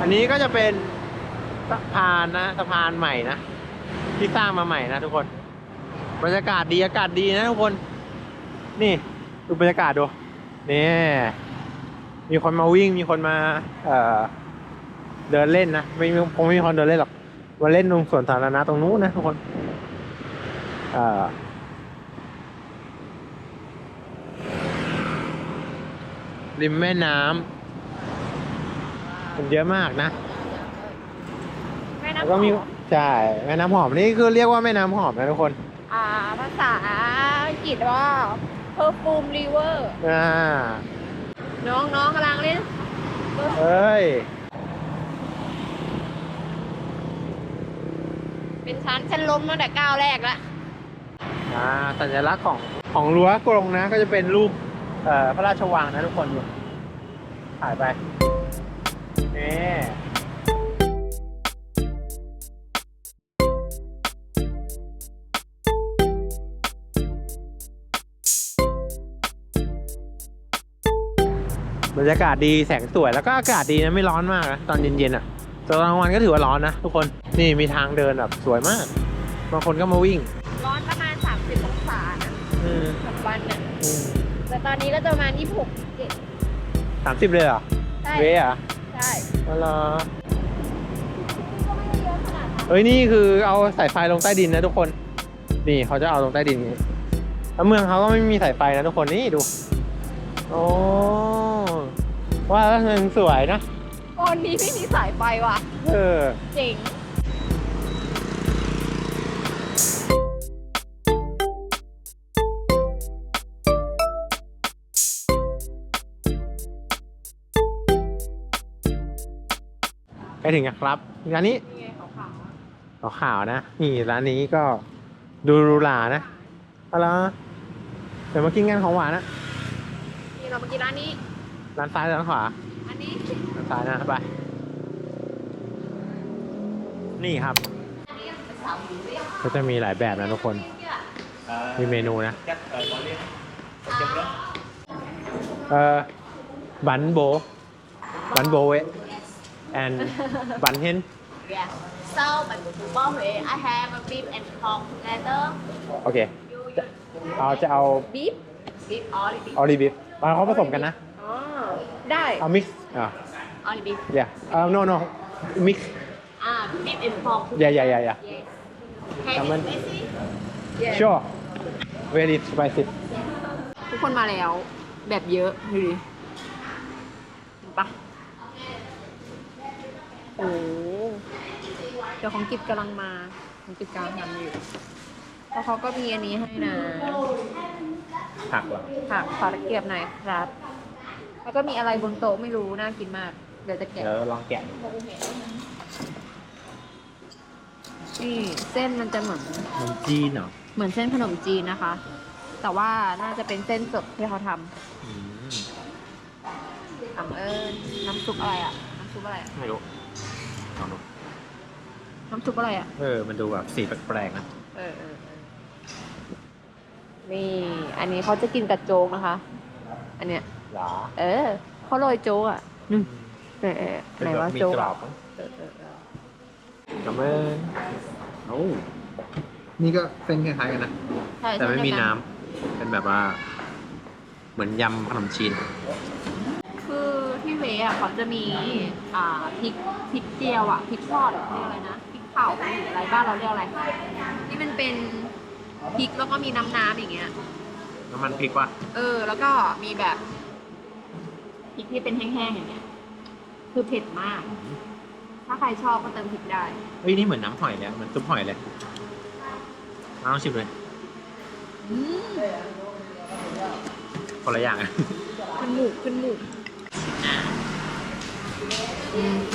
อันนี้ก็จะเป็นสะพานนะสะพานใหม่นะ ที่สร้างมาใหม่นะทุกคน บรรยากาศดีอากาศดีนะทุกคน นี่ดูบรรยากาศดูนี่มีคนมาวิ่งมีคนมา เอ่อ เดินเล่นนะไม่คงไม่มีคนเดินเล่นหรอกมาเล่นตรงสวนสาธารณะตรงนู้นนะทุกคนเอ่อริมแม่น้ำ มันเยอะมากนะแม่แล้วน้ำก็มีหอมใช่แม่น้ำหอมนี่คือเรียกว่าแม่น้ำหอมนะทุกคนอ่าภาษาอังกฤษว่า perfume river อ่าน้องน้องกำลังเล่น เอ้ยเป็นชั้นฉันล้มตั้งแต่ก้าวแรกแล้วอ่าสัญลักษณ์ของของรั้วกรงนะ ก็จะเป็นรูปเอ่อพระราชวังนะทุกคนดูถ่ายไป นี่บรรยากาศดีแสงสวยแล้วก็อากาศดีนะไม่ร้อนมากนะตอนเย็นๆอะตอนกลางวันก็ถือว่าร้อนนะทุกคนนี่มีทางเดินแบบสวยมากบางคนก็มาวิ่ง ร้อนประมาณ 30องศานะอืมกลางวันน่ะอืมแต่ตอนนี้ก็จะประมาณ26 7สามสิบเลยเหรอใช่เว้ยเหรอะ ใช่อะไรอก็ไม่ได้เยอะขนาดนั้นเฮ้ยนี่คือเอาสายไฟลงใต้ดินนะทุกคน นี่เขาจะเอาลงใต้ดินอย่างนี้แล้วเมืองเขาก็ไม่มีสายไฟนะทุกคนนี่ดูโอ้ว่าแล้วมันสวยนะตอนนี้ไม่มีสายไฟว่ะ เออ เจ๋ง ถึงยังครับร้านนี้นี่ไงขาวขาวๆนะ นี่ร้านนี้ก็ดูหรูหรานะเอาละเดี๋ยวมากินกันของหวานนะๆนี่เรามากินร้านนี้ ร้านซ้ายหรือร้านขวาอันนี้ร้านซ้ายนะไปนี่ครับก็จะมีหลายแบบนะทุกคนมีเมนูนะเอ่อบันโบบันโบเว and บันเฮน Yeah. So, but before Huế, I have a beef and pork together. โอเคเอาจะเอา Beef? Beef, only beef. ออลิบิฟเอาเขาผสมกันนะ อ๋อ ได้ เอามิกซ์อ่า only beef. อย่าเอา no no mix อ่า beef and pork. อย่าอย่าอย่าอย่า Yes. Can Cảm ơn. you spicy? Yes. sure very spicy ทุกคนมาแล้ว แบบเยอะดูดิเห็นปะโอ้เดี๋ยวของกิจกำลังมาของกิจกำลังทำอยู่แล้วเขาก็มีอันนี้ให้นะผักเหรอผักขอตะเกียบหน่อยครับ แล้วก็มีอะไรบนโต๊ะไม่รู้น่ากินมาก เดี๋ยวจะแกะเดี๋ยวลองแกะนี่เส้นมันจะเหมือนขนมจีนเหรอเหมือนเส้นขนมจีนนะคะ แต่ว่าน่าจะเป็นเส้นสดที่เขาทอืมำทำเอิญน้ำซุปอะไรอะน้ำซุปอะไรอะ ไม่รู้ ลองดูน้ำซุปอะไรอะเออ มันดูแบบสีแปลกๆนะเออเออเออนี่ อันนี้เขาจะกินกับโจ๊กนะคะ อันเนี้ย หรอเออเขาโรยโจ๊กอะนึงเออเออไหนว่ามีโจ๊กกรอะอบมั้งเออเออเออกำเอิญโอ้นี่ก็เส้นคล้ายๆกันนะ ใช่แต่ไม่มีเช่น้ำเดียวกัเป็นแบบว่า เหมือนยำขนมจีนคือที่ เวอะเขาจะมีอ่าพริกพริกเจียวอะพริกทอดอะเรียกอะไรนะพริกเผาหรืออะไรบ้านเราเรียกอะไรที่มันเป็นพริกแล้วก็มีน้ำน้ำอย่างเงี้ย น้ำมันพริกว่ะเออ แล้วก็มีแบบพริกที่เป็นแห้งๆอย่างเงี้ย คือเผ็ดมาก ถ้าใครชอบก็เติมพริกได้ เฮ้ยนี่เหมือนน้ำหอยเลยอะเหมือนซุปหอยเลยมาลองชิมเลยอืมคนละอย่างอะ ขึ้นหมูกขึ้นหมูกอืม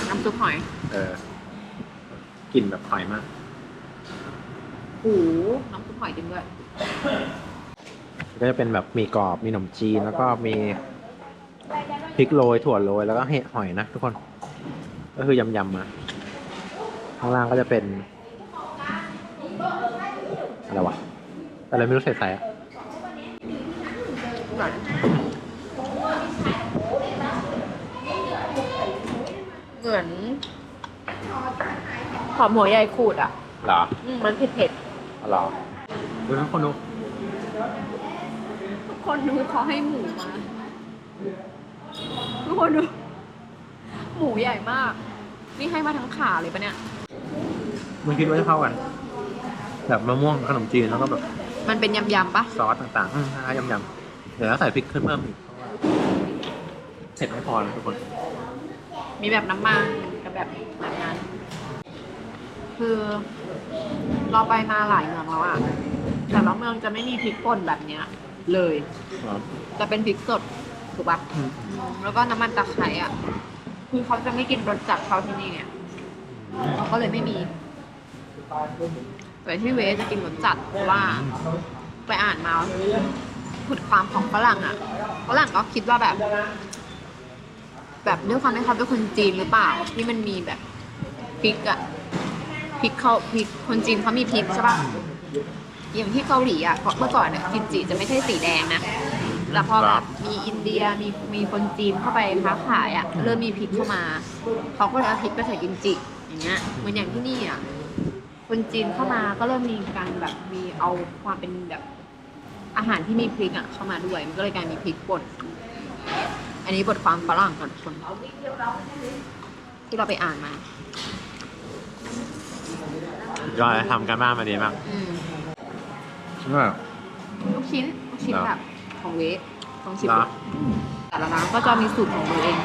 น้ำซุปหอยเออกลิ่นแบบหอยมาก หูน้ำซุปหอยจริงด้วย ก็จะเป็นแบบมีกรอบมีขนมจีนแล้วก็มีพริกโรยถั่วโรยแล้วก็เห็ดหอยนะทุกคน ก็คือยำๆมาข้างล่างก็จะเป็นอะไรวะอะไรไม่รู้ใส่ๆอะ อร่อย เหมือนหอมหัวใหญ่ขูดอะเหรออืมมันเผ็ดเผ็ดอ๋อเหรอดูทุกคนดูๆทุกคนดูเขาให้หมูมาทุกคนดู หมูใหญ่มาก นี่ให้มาทั้งขาเลยปะเนี่ยมันคิดว่าจะเข้ากัน แบบมะม่วงขนมจีนแล้วก็แบบ มันเป็นยำๆปะซอสต่างๆอืมคล้ายๆยำๆเดี๋ยวเราใส่พริกขึ้นเพิ่มอีกเพราะว่าเผ็ดไม่พอนะทุกคน มีแบบน้ำมันกับแบบแบบนั้น คือเราไปมาหลายเมืองแล้วอะแต่ละเมืองจะไม่มีพริกป่นแบบเนี้ย เลยจะเป็นพริกสดถูกปะอืม อืมแล้วก็น้ำมันตะไคร้อะ คือเขาจะไม่กินรสจัดเท่าที่นี่เนี่ยเขาก็เลยไม่มีแต่ที่เวสจะกินรสจัดเพราะว่า ไปอ่านมาขุดความของฝรั่งอะฝรั่งก็คิดว่าแบบ แบบด้วยความที่เขาเป็นคนจีนหรือเปล่า ที่มันมีแบบพริกอะพริกเขาพริกคนจีนเขามีพริกใช่ปะอย่างที่เกาหลีอะเพราะเมื่อก่อนเนี่ยกิมจิจะไม่ใช่สีแดงนะแต่พอแบบมีอินเดียมีมีคนจีนเข้าไปค้าขายอะเริ่มมีพริกเข้ามาเขาก็เลยเอาพริกไปใส่กิมจิอย่างเงี้ยเหมือนอย่างที่นี่อะคนจีนเข้ามาก็เริ่มมีการแบบมีเอาความเป็นแบบอาหารที่มีพริกอะเข้ามาด้วยมันก็เลยกลายมีพริกป่น อันนี้บทความฝรั่งก่อนคนที่เราไปอ่านมา ยอดเลยทำการบ้านมาดีมากอืมก็ลูกชิ้นลูกชิ้นเหรอแบบของเวฟของชิมเหรอแต่ละร้านก็จะมีสูตรของตัวเอง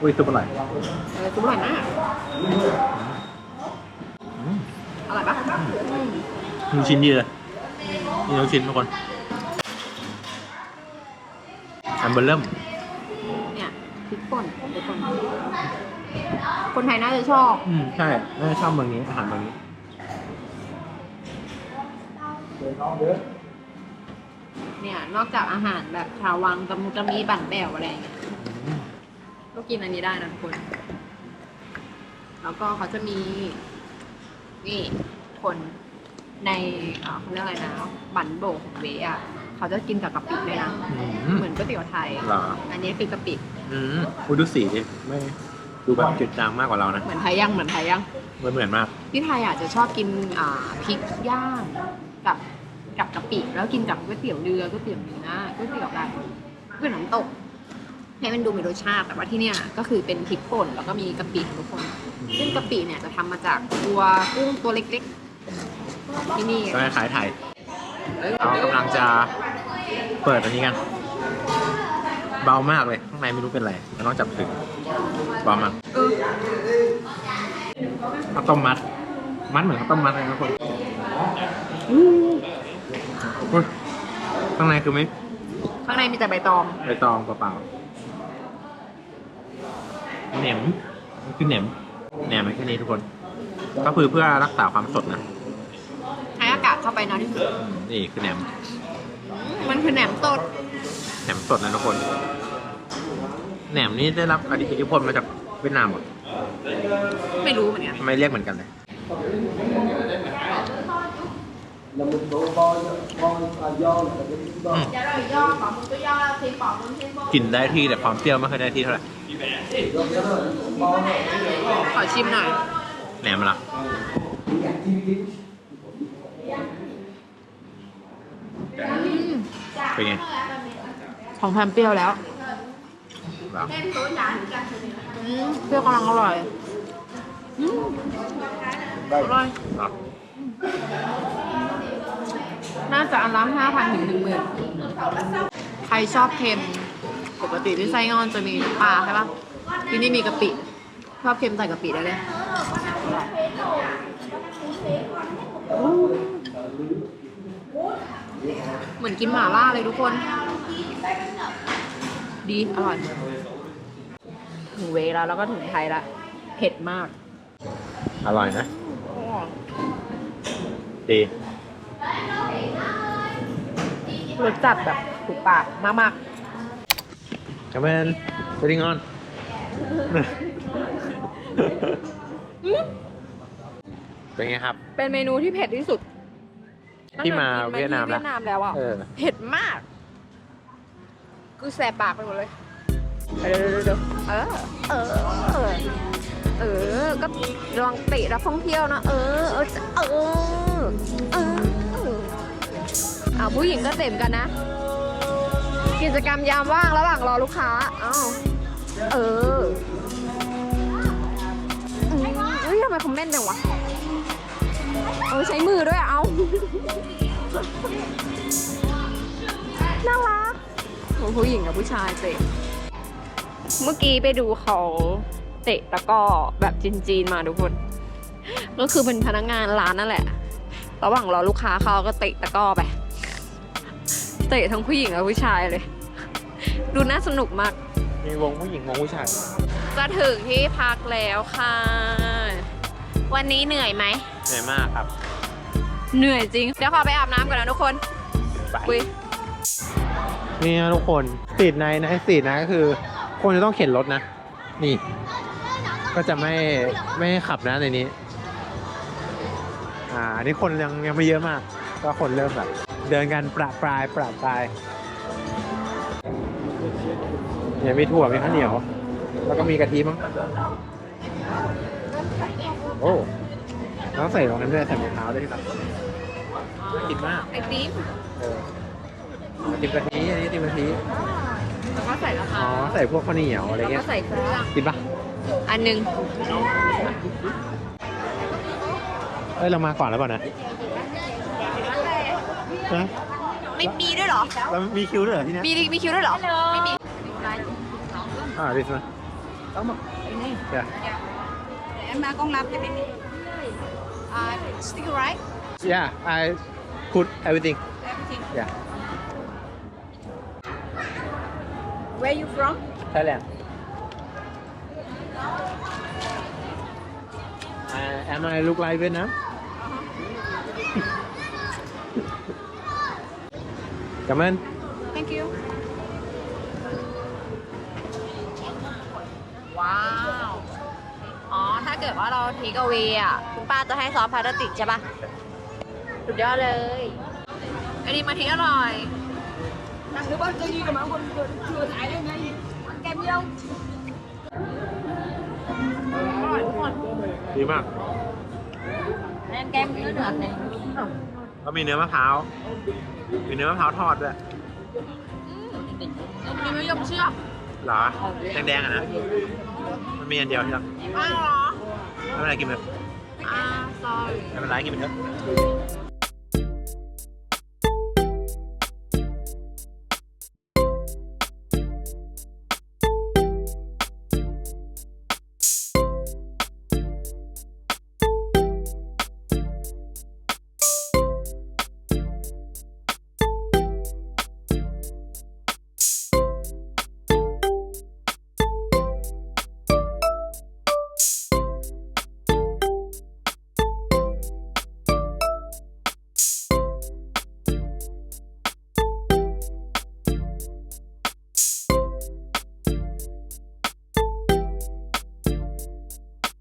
อุ้ยซุปอร่อยเออซุปอร่อยมากอืมอร่อยปะอืมลูกชิ้นดีเลยนี่ลูกชิ้นทุกคน อันเบอร์เริ่มเนี่ยพริกป่นทุกคนคนไทยน่าจะชอบอืมใช่น่าจะชอบเมืองนี้อาหารเมืองนี้เนี่ยนอกจากอาหารแบบชาววังจะมุจะมีบั่นแบวอะไรอย่างเงี้ยอืมก็กินอันนี้ได้นะทุกคน แล้วก็เขาจะมี นี่คนในเอ่อเขาเรียกอะไรนะบันโบกของเวอะ เขาจะกินกับกะปิด้วยนะ อืมเหมือนก๋วยเตี๋ยวไทย เหรออันนี้คือกะปิ อืมอุ้ยดูสีดิไม่ดูแบบจืดจางมากกว่าเรานะเหมือนไทยย่างเหมือนไทยย่างเหมือนเหมือนมาก ที่ไทยอะจะชอบกินอ่าพริกย่างกับกับกะปิแล้วกินกับก๋วยเตี๋ยวเรือก๋วยเตี๋ยวเนื้อก๋วยเตี๋ยวแบบก๋วยเตี๋ยวน้ำตกให้มันดูมีรสชาติ แต่ว่าที่เนี่ยก็คือเป็นพริกป่นแล้วก็มีกะปิทุกคน ซึ่งกะปิเนี่ยจะทำมาจากตัวกุ้งตัวเล็กๆที่นี่ก็คล้ายๆไทย เรากำลังจะ เปิดอันนี้กัน เบามากเลยข้างในไม่รู้เป็นอะไรเราต้องจับถึงเบามากเออข้าวต้มมัด มัดเหมือนข้าวต้มมัดเลยนะทุกคนอุ๊ยข้างในคือไม่ข้างในมีแต่ใบตอง ใบตองเปล่าๆแหนมมันคือแหนมแหนมไม่แค่นี้ทุกคน ก็คือเพื่อรักษาความสดนะให้อากาศเข้าไปนานที่สุดนี่คือแหนมอื มมันคือแหนมสดแหนมสดนะทุกคน แหนมนี่ได้รับอิทธิพลมาจากเวียดนามเหรอไม่รู้เหมือนกันทำไมเรียกเหมือนกันเลยกลิ่นได้ที่แต่ความเปรี้ยวไม่เคอยได้ที่เท่าไหร่ขอชิมหน่อย แหนมละ เป็นไงของแพมเปรี้ยวแล้วเหรออืมเปรี้ยวกำลังอร่อยอืมอร่อยเหรอน่าจะอันละห้าพันถึงหนึ่งหมื่นใครชอบเค็ม ปกติที่ไส้งอนจะมีน้ำปลาใช่ปะที่นี่มีกะปิ ชอบเค็มใส่กะปิได้เลย เหมือนกินหม่าล่าเลยทุกคน ดี อร่อย ถึงเวลาแล้วก็ถึงไทยละ เผ็ดมาก อร่อยนะ ดีรสจัดแบบถูกปากมากจะเป็นสติงออนเป็นไงครับ ๆ เป็นเมนูที่เผ็ดที่สุด ที่มาตั้งแต่กิเวียดนามเวียดนามแล้วอะเออ เผ็ดมากคือแสบปากไปหมดเลยเดี๋ยวเดี๋ยวเดี๋ยวเออ เออ เออ ก็ลองเตะนักท่องเที่ยวนะเออ เออ เออ เอออ่าผู้หญิงก็เต็มกันนะ กิจกรรมยามว่างระหว่างรอลูกค้า เอ้า เอออืมเฮ้ยทำไมคอมเมนต์จังวะ เออใช้มือด้วยอะเอา น่ารักโอ้ผู้หญิงกับผู้ชายเตะ เมื่อกี้ไปดูเขาเตะตะกร้อแบบจีนๆมาทุกคน ก็คือเป็นพนักงานร้านนั่นแหละ ระหว่างรอลูกค้าเขาก็เตะตะกร้อไป เตะทั้งผู้หญิงและผู้ชายเลย ดูน่าสนุกมาก มีวงผู้หญิงวงผู้ชาย จะถึงที่พักแล้วค่ะ วันนี้เหนื่อยไหมเหนื่อยมากครับ เหนื่อยจริง เดี๋ยวขอไปอาบน้ำก่อนนะทุกคนไปคุยนี่นะทุกคนสตรีทไนท์นะสตรีทนะก็คือคนจะต้องเข็นรถนะ นี่ ก็จะไม่ไม่ให้ขับนะในนี้ อ่าอันนี้คนยังยังไม่เยอะมาก ก็คนเริ่มแบบเดินกันประปรายประปรายเนี่ยมีถั่วมีข้าวเหนียว แล้วก็มีกะทิมั้งโอ้ แล้วใส่รองนั้นด้วยใส่มะพร้าวด้วยที่แบบน่ากินมากไอติมเออไอติมกะทิอันนี้ไอติมกะทิแล้วก็ใส่ละอ๋คะอใส่พวกข้าวเหนียวอะไรแล้วเงี้ก็ยใส่เครื่องกินปะอันหนึ่งเอ้ยเรามาก่อนแล้วเปล่านะนะไม่มีด้วยเหรอ เรามีคิวด้วยเหรอที่เนี้ยมีมีคิวด้วยเหรอ ไม่มี อ่าดิสมาเดี๋ยว em ba con làm cho baby Still right? Yeah, I put everything. Everything? Yeah. Where you from? Thailand. Uh, am I look like Vietnam? Uh-huh. Come in. Thank you. Wow. ถ้าเกิดว่าเราเทคเอา a y อะคุณป้าจะให้ซอสพลาสติกใช่ปะสุดยอดเลยอันนี้มาทีอร่อย Thứ bác cái gì mà ông còn vừa, vừa thải đây này Kèm gì không? อร่อยทุกคนดีมากแน่นแก้มเนื้อเดือดเลยก็มีเนื้อมะพร้าวมีเนื้อมะพร้าวทอดด้วยมีมะยมเชือกเหรอแดงๆอะนะ มันมีอันเดียวใช่ไหมอ้าว Em lại kìm được. À, sorry. Em lại mình được.